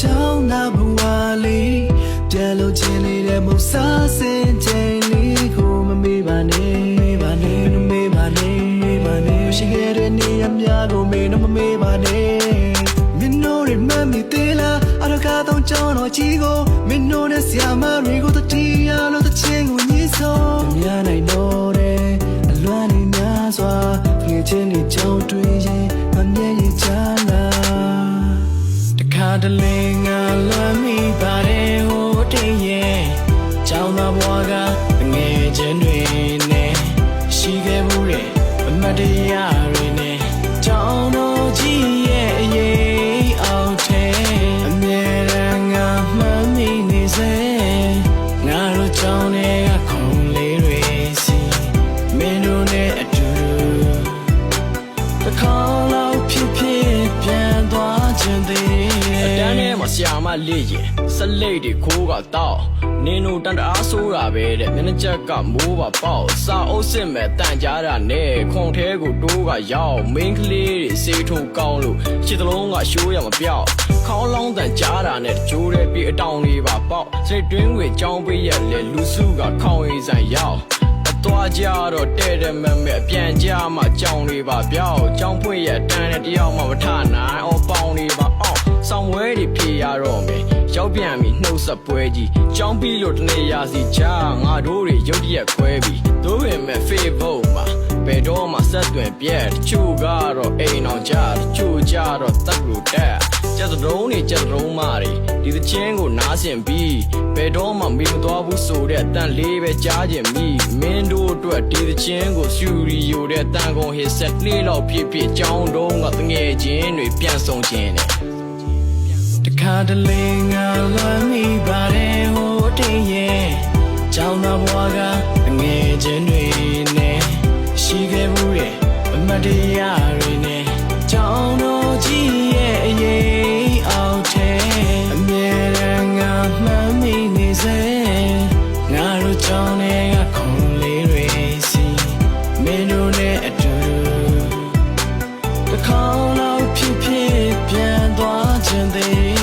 ချောင်းသားဘဝလေးပြန်လို့ချင်းနေတဲ့မုတ်စားစင်ချိန်လေးကိုမမေ့ပါနဲ့မေ့ပါနဲ့မမေ့ပါနဲ့မေ့ပါနဲ့ရှိခဲ့တဲ့နေရာများကိုမေ့တော့မမေ့ပါနဲ့မင်းတို့ရဲ့မမီသေးလားအရကားတော့ကြောင်းတော့ကြီးကိုမင်းတို့နဲ့ဆရာမတွေကိုတတိယလို့တစ်ချင်းကိုညှိဆုံးမများနိုင်တော့တဲ့အလွမ်းနေများစွာငွေချင်းတွေကြောင်းတွေ့ရင်မမြဲရင်ချလာတခါ ခဲ့မှုရဲ့အမတ်တရားတွေနဲ့ကျောင်းတော်ကြီးရဲ့အရေးအောက်ထဲအမြဲတမ်းငါမှတ်မိနေစေငါတို့ကျောင်းတွေကခုံလေးတွေစီမင်းတို့နဲ့အတူတူတစ်ခါ မှာဆရာမလေးရင်စလိတ်တွေခိုးကတောက်နင်းတို့တန်တအားဆိုးတာပဲတဲ့မျက်နှာချက်ကမိုးပါပေါက်စာအုပ်စစ်မဲ့တန်ကြားတာနဲ့ခွန်ထဲကိုတိုးကရောက်မင်းကလေးတွေစေးထုတ်ကောင်းလို့ရှစ်တလုံးကရှိုးရမပြောက်ခေါင်းလောင်းတန်ကြားတာနဲ့ကြိုးတဲ့ပြီးအတောင်လေးပါပေါက်စိတ်တွင်းဝင်ကြောင်းပေးရလေလူစုကခေါင်းရည်ဆိုင်ရောက်အသွားကြတော့တဲ့တဲ့မမဲ့အပြန်ကြမှကြောင်လေးပါပြောက်ကြောင်ဖွင့်ရတန်းတဲ့တယောက်မှမထနိုင်အော်ပေါင်းလေးပါအော် ဆောင်ဝဲတွေဖြေရတော့မယ်ရောက်ပြန်ပြီနှုတ်ဆက်ပွဲကြီးကြောင်ပြီးလို့တနေရာစီချာငါတို့တွေရုတ်တရက်ခွဲပြီတို့ပင်မဲ့ Facebook မှာဘယ်တော့မှဆက်သွယ်ပြက်တချို့ကတော့အိမ်အောင်ကြတချို့ကြတော့တက်လို့တက်ကျက်တုံးနေကျက်တုံးမာတွေဒီသချင်းကိုနားဆင်ပြီးဘယ်တော့မှမေ့မသွားဘူးဆိုတဲ့အတန်လေးပဲကြားခြင်းမိမင်းတို့အတွက်ဒီသချင်းကိုစူရီယိုတဲ့တန်ကုန်ဟစ်ဆက်လေးလောက်ဖြစ်ဖြစ်ကြောင်းတုံးကတငယ်ချင်းတွေပြန်ဆောင်ခြင်းနဲ့တ ခါတလေငါလွမ်းမိပါတယ်ဟိုတည်းရဲ့ကျောင်းသားဘွားကငယ်ချင်းတွေနဲ့ရှိခဲ့မှုရဲ့အမတ်တရားတွေနဲ့ကျောင်းတော်ကြီးရဲ့အရေးအောက်ထဲအမြဲတမ်းငါမှတ်မိနေစေငါတို့ကျောင်းတွေကခုံလေးတွေစီမင်းတို့နဲ့အတူတူတစ်ခေါက်လောက်ဖြစ်ဖြစ်ပြန်သွားခြင်းသေး